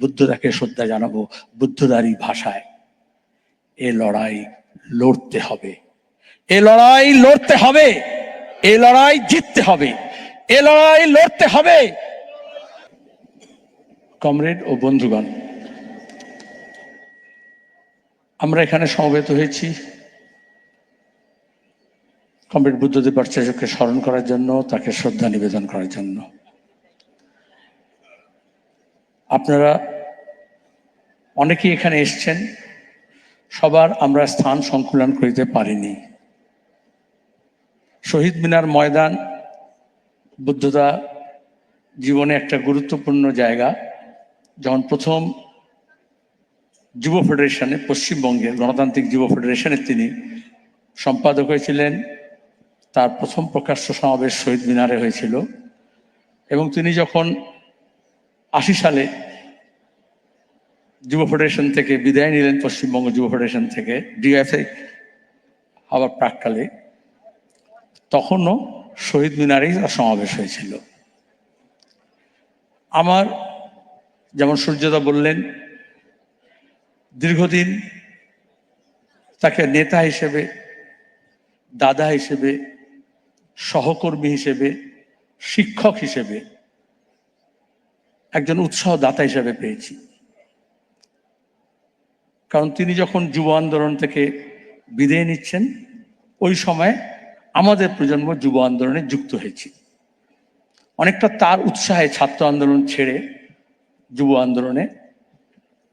বুদ্ধদাকে শ্রদ্ধা জানাব বুদ্ধদারই ভাষায়। এ লড়াই লড়তে হবে। এ লড়াই লড়তে হবে। এ লড়াই জিততে হবে। এ লড়াই লড়তে হবে। কমরেড ও বন্ধুগণ, আমরা এখানে সমবেত হয়েছি। কমরেড বুদ্ধদেব ভট্টাচার্যকে স্মরণ করার জন্য, তাকে শ্রদ্ধা নিবেদন করার জন্য। আপনারা অনেকেই এখানে এসছেন, সবার আমরা স্থান সংকুলন করিতে পারিনি। শহীদ মিনার ময়দান বুদ্ধদা জীবনে একটা গুরুত্বপূর্ণ জায়গা। যখন প্রথম যুব ফেডারেশনে পশ্চিমবঙ্গের গণতান্ত্রিক যুব ফেডারেশনের তিনি সম্পাদক হয়েছিলেন, তার প্রথম প্রকাশ্য সমাবেশ শহীদ মিনারে হয়েছিল এবং তিনি যখন আশি সালে যুব ফেডারেশন থেকে বিদায় নিলেন পশ্চিমবঙ্গ যুব ফেডারেশন থেকে ডিএফএ হওয়ার প্রাককালে। তখনও শহীদ মিনারেই তার সমাবেশ হয়েছিল। আমার যেমন সূর্যদা বললেন, দীর্ঘদিন তাকে নেতা হিসেবে, দাদা হিসেবে, সহকর্মী হিসেবে, শিক্ষক হিসেবে একজন উৎসাহদাতা হিসেবে পেয়েছি। কারণ তিনি যখন যুব আন্দোলন থেকে বিদায় নিচ্ছেন, ওই সময় আমাদের প্রজন্ম যুব আন্দোলনে যুক্ত হয়েছি। অনেকটা তার উৎসাহে ছাত্র আন্দোলন ছেড়ে যুব আন্দোলনে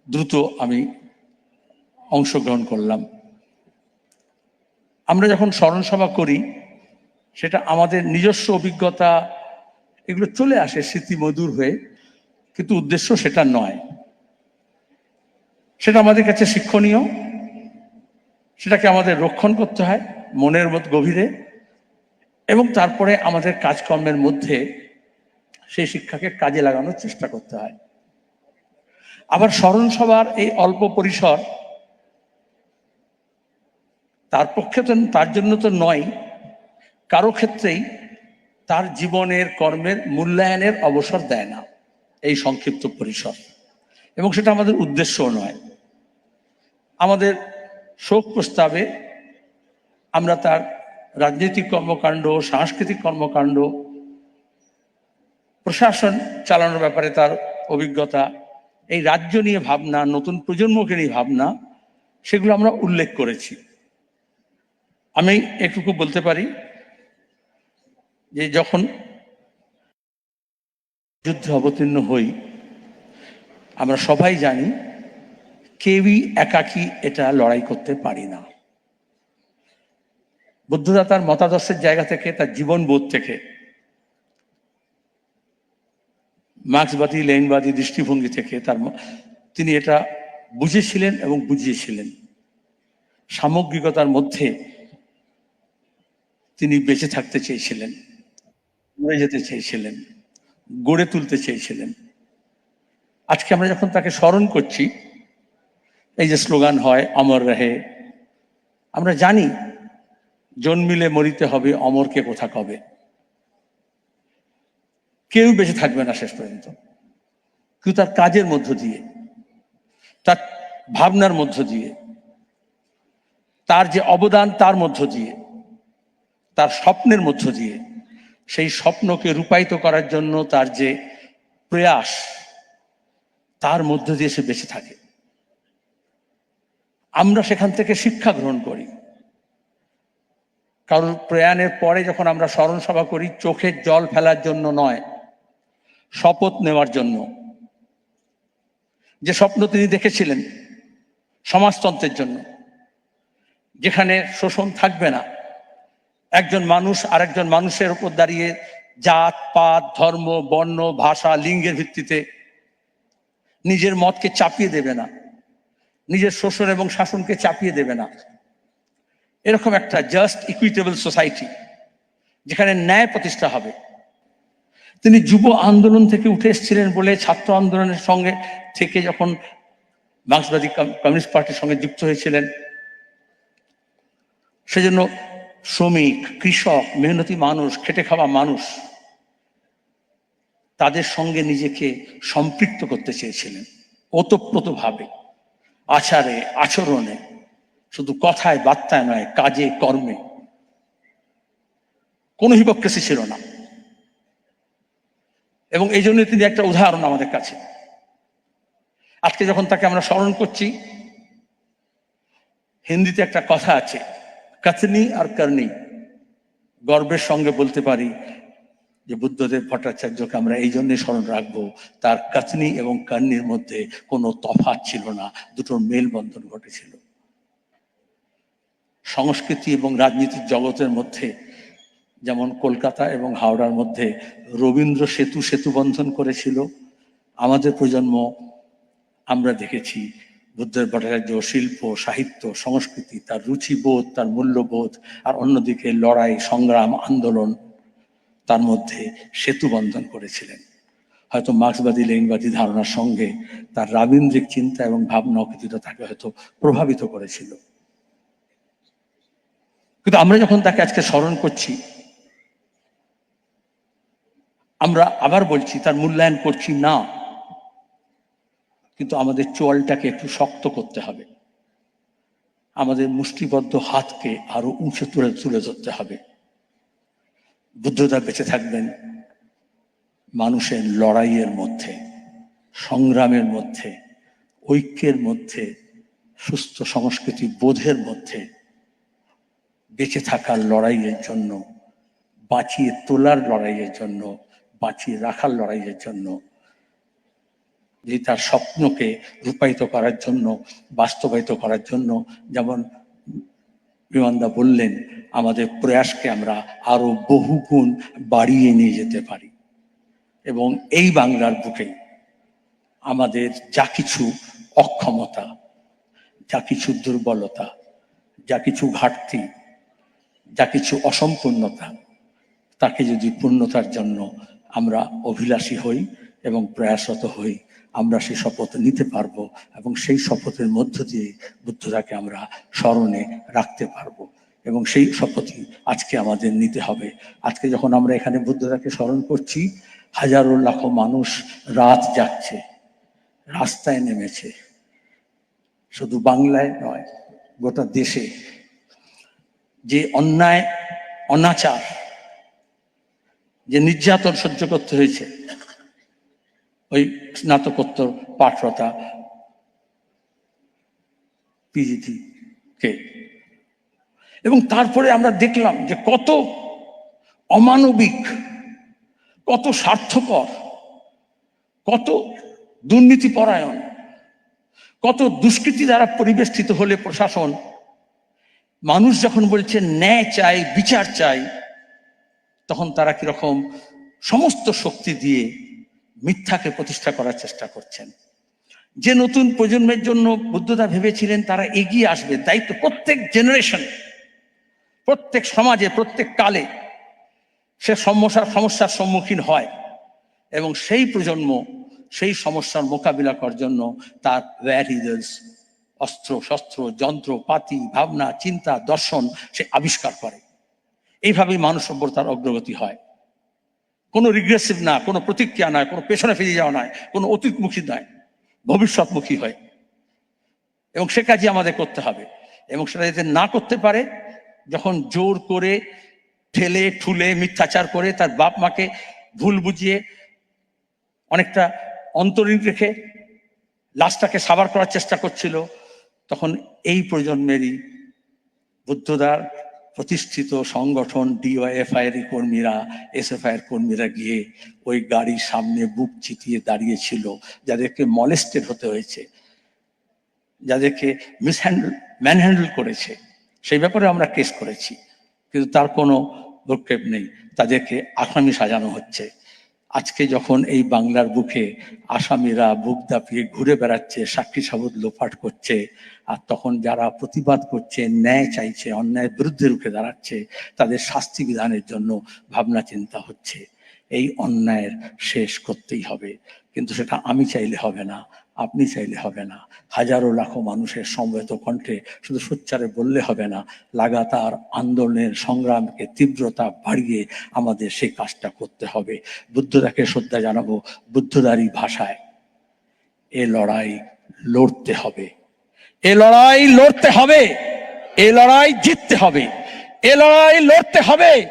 দ্রুত আমি অংশগ্রহণ করলাম। আমরা যখন স্মরণ সভা করি, সেটা আমাদের নিজস্ব অভিজ্ঞতা, এগুলো চলে আসে স্মৃতি মধুর হয়ে। কিন্তু উদ্দেশ্য সেটা নয়। সেটা আমাদের কাছে শিক্ষণীয়। সেটাকে আমাদের রক্ষণ করতে হয় মনের মত গভীরে এবং তারপরে আমাদের কাজকর্মের মধ্যে সেই শিক্ষাকে কাজে লাগানোর চেষ্টা করতে হয়। আবার স্মরণ সভার এই অল্প পরিসর তার পক্ষে তো, তার জন্য তো নয়। কারও ক্ষেত্রেই তার জীবনের কর্মের মূল্যায়নের অবসর দেয় না। এই সংক্ষিপ্ত পরিসর। এবং সেটা আমাদের উদ্দেশ্যও নয়। আমাদের শোক প্রস্তাবে আমরা তার রাজনৈতিক কর্মকাণ্ড, সাংস্কৃতিক কর্মকাণ্ড, প্রশাসন চালানোর ব্যাপারে তার অভিজ্ঞতা, এই রাজ্য নিয়ে ভাবনা, নতুন প্রজন্মকে নিয়ে ভাবনা, সেগুলো আমরা উল্লেখ করেছি। আমি একটুকু বলতে পারি যে যখন যুদ্ধে অবতীর্ণ হই, আমরা সবাই জানি কেউই একাকী এটা লড়াই করতে পারি না। বুদ্ধদা তার মতাদর্শের জায়গা থেকে, তার জীবনবোধ থেকে, মার্ক্সবাদী লেনবাদী দৃষ্টিভঙ্গি থেকে তার তিনি এটা বুঝেছিলেন এবং বুঝিয়েছিলেন। সামগ্রিকতার মধ্যে তিনি বেঁচে থাকতে চেয়েছিলেন, মরে যেতে চেয়েছিলেন। গড়ে তুলতে চেয়েছিলেন। আজকে আমরা যখন তাকে স্মরণ করছি, এই যে স্লোগান হয়, অমর রহে, আমরা জানি জন্মিলে মরিতে হবে, অমরকে কোথা কবে। কেউ বেঁচে থাকবে না শেষ পর্যন্ত। কিন্তু তার কাজের মধ্য দিয়ে, তার ভাবনার মধ্য দিয়ে, তার যে অবদান তার মধ্য দিয়ে, তার স্বপ্নের মধ্য দিয়ে সেই স্বপ্নকে রূপায়িত করার জন্য তার যে প্রয়াস, তার মধ্য দিয়ে সে বেঁচে থাকে। আমরা সেখান থেকে শিক্ষা গ্রহণ করি। কারণ প্রয়াণের পরে যখন আমরা স্মরণ সভা করি চোখের জল ফেলার জন্য নয়, শপথ নেওয়ার জন্য। যে স্বপ্ন তিনি দেখেছিলেন সমাজতন্ত্রের জন্য, যেখানে শোষণ থাকবে না একজন মানুষ আরেকজন মানুষের উপর দাঁড়িয়ে জাত, পাত, ধর্ম, বর্ণ, ভাষা, লিঙ্গের ভিত্তিতে নিজের মতকে চাপিয়ে দেবে না। নিজের শোষণ এবং শাসনকে চাপিয়ে দেবে না। এরকম একটা জাস্ট ইকুইটেবল সোসাইটি যেখানে ন্যায় প্রতিষ্ঠা হবে। তিনি যুব আন্দোলন থেকে উঠে এসেছিলেন বলে ছাত্র আন্দোলনের সঙ্গে থেকে যখন মার্ক্সবাদী কমিউনিস্ট পার্টির সঙ্গে যুক্ত হয়েছিলেন, সেজন্য শ্রমিক, কৃষক, মেহনতি মানুষ, খেটে খাওয়া মানুষ, তাদের সঙ্গে নিজেকে সম্পৃক্ত করতে চেয়েছিলেন, ওতপ্রোতভাবে, আচারে, আচরণে, শুধু কথায়, বার্তায় নয়, কাজে, কর্মে। কোনো হিপোক্রেসি ছিল না। এবং এই জন্য তিনি একটা উদাহরণ আমাদের কাছে। আজকে যখন তাকে আমরা স্মরণ করছি, হিন্দিতে একটা কথা আছে কাথনি আর করনি গর্বের সঙ্গে বলতে পারি যে বুদ্ধদেব ভট্টাচার্যকে আমরা এই জন্যে স্মরণ রাখব, তার কাথনি এবং কর্নির মধ্যে কোনো তফাৎ ছিল না দুটোর মেলবন্ধন ঘটেছিল। সংস্কৃতি এবং রাজনীতির জগতের মধ্যে, যেমন কলকাতা এবং হাওড়ার মধ্যে রবীন্দ্র সেতু সেতু বন্ধন করেছিল, আমাদের প্রজন্ম আমরা দেখেছি বুদ্ধের ভট্টাচার্য শিল্প, সাহিত্য, সংস্কৃতি, তার রুচিবোধ, তার মূল্যবোধ, আর অন্যদিকে লড়াই, সংগ্রাম, আন্দোলন, তার মধ্যে সেতু বন্ধন করেছিলেন। হয়তো মার্ক্সবাদী লেনবাদী ধারণার সঙ্গে তার রাবীন্দ্রিক চিন্তা এবং ভাবনা কিছুটা তাকে হয়তো প্রভাবিত করেছিল। কিন্তু আমরা যখন তাকে আজকে স্মরণ করছি, আমরা আবার বলছি, তার মূল্যায়ন করছি না। কিন্তু আমাদের চোয়ালটাকে একটু শক্ত করতে হবে। আমাদের মুষ্টিবদ্ধ হাতকে আরও উঁচু তুলে তুলে ধরতে হবে। বুদ্ধদা বেঁচে থাকবেন মানুষের লড়াইয়ের মধ্যে, সংগ্রামের মধ্যে, ঐক্যের মধ্যে, সুস্থ সংস্কৃতি বোধের মধ্যে বেঁচে থাকার লড়াইয়ের জন্য, বাঁচিয়ে তোলার লড়াইয়ের জন্য, বাঁচিয়ে রাখার লড়াইয়ের জন্য যে তার স্বপ্নকে রূপায়িত করার জন্য, বাস্তবায়িত করার জন্য, যেমন বিমানদা বললেন, আমাদের প্রয়াসকে আমরা আরও বহুগুণ বাড়িয়ে নিয়ে যেতে পারি। এবং এই বাংলার বুকে আমাদের যা কিছু অক্ষমতা, যা কিছু দুর্বলতা, যা কিছু ঘাটতি, যা কিছু অসম্পূর্ণতা, তাকে যদি পূর্ণতার জন্য আমরা অভিলাষী হই এবং প্রয়াসরত হই আমরা সেই শপথ নিতে পারব এবং সেই শপথের মধ্য দিয়ে বুদ্ধটাকে আমরা স্মরণে রাখতে পারব এবং সেই শপথই আজকে আমাদের নিতে হবে। আজকে যখন আমরা এখানে বুদ্ধটাকে স্মরণ করছি, হাজারো লাখো মানুষ রাত যাচ্ছে রাস্তায় নেমেছে। শুধু বাংলায় নয়, গোটা দেশে যে অন্যায়, অনাচার, যে নির্যাতন সহ্য করতে হয়েছে ওই স্নাতকোত্তর পাঠরতা কে। এবং তারপরে আমরা দেখলাম যে কত অমানবিক, কত স্বার্থপর, কত দুর্নীতিপরায়ণ, কত দুষ্কৃতি দ্বারা পরিবেষ্টিত হলে প্রশাসন, মানুষ যখন বলছে ন্যায় চাই, বিচার চাই, তখন তারা কীরকম সমস্ত শক্তি দিয়ে মিথ্যাকে প্রতিষ্ঠা করার চেষ্টা করছেন। যে নতুন প্রজন্মের জন্য বুদ্ধদা ভেবেছিলেন তারা এগিয়ে আসবে দায়িত্ব প্রত্যেক জেনারেশন প্রত্যেক সমাজে, প্রত্যেক কালে সে সমস্যার সমস্যার সম্মুখীন হয় এবং সেই প্রজন্ম সেই সমস্যার মোকাবিলা করার জন্য তার ভ্যারিদাস অস্ত্র, শস্ত্র যন্ত্রপাতি ভাবনা, চিন্তা, দর্শন সে আবিষ্কার করে। এইভাবেই মানব সভ্যতার অগ্রগতি হয়। কোনো রিগ্রেসিভ না, কোনো প্রতিক্রিয়া নয় কোনো পেছনে ফিরে যাওয়া নয় কোনো অতীতমুখী নয় ভবিষ্যৎমুখী হয়। এবং সে কাজই আমাদের করতে হবে। এবং সেটা যাতে না করতে পারে, যখন জোর করে ঠেলে, ঠুলে, মিথ্যাচার করে তার বাপ মাকে ভুল বুঝিয়ে অনেকটা অন্তরীণ রেখে লাশটাকে সাবার করার চেষ্টা করছিল, তখন এই প্রজন্মেরই বুদ্ধদার প্রতিষ্ঠিত সংগঠন ডিওয়াইএফআই এর কর্মীরা এসএফআই এর কর্মীরা গিয়ে ওই গাড়ির সামনে বুক চিতিয়ে দাঁড়িয়েছিল, যাদেরকে মলেস্টেড হতে হয়েছে, যাদেরকে মিসহ্যান্ডেল ম্যানহ্যান্ডেল করেছে। সেই ব্যাপারে আমরা কেস করেছি, কিন্তু তার কোনো ভ্রক্ষেপ নেই। তাদেরকে আসামি সাজানো হচ্ছে। আজকে যখন এই বাংলার বুকে আসামিরা বুক দাপিয়ে ঘুরে বেড়াচ্ছে, সাক্ষী সাবুদ লোপাট করছে, আর তখন যারা প্রতিবাদ করছে, ন্যায় চাইছে, অন্যায়ের বিরুদ্ধে রুখে দাঁড়াচ্ছে, তাদের শাস্তি বিধানের জন্য ভাবনা চিন্তা হচ্ছে। এই অন্যায়ের শেষ করতেই হবে। কিন্তু সেটা আমি চাইলে হবে না। আপনি চাইলে হবে না। হাজারো লাখো মানুষের সমবেত কণ্ঠে শুধু সোচ্চারে বললে হবে না, লাগাতার আন্দোলনের সংগ্রামকে, তীব্রতা বাড়িয়ে আমাদের সেই কাজটা করতে হবে। বুদ্ধদাকে শ্রদ্ধা জানাব, বুদ্ধদারি ভাষায়। এ লড়াই লড়তে হবে। এ লড়াই লড়তে হবে। এ লড়াই জিততে হবে। এ লড়াই লড়তে হবে।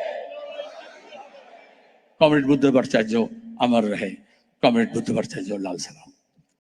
কমরেড বুদ্ধ ভট্টাচার্য, আমার রহে। কমরেড বুদ্ধ ভট্টাচার্য, লাল সালাম।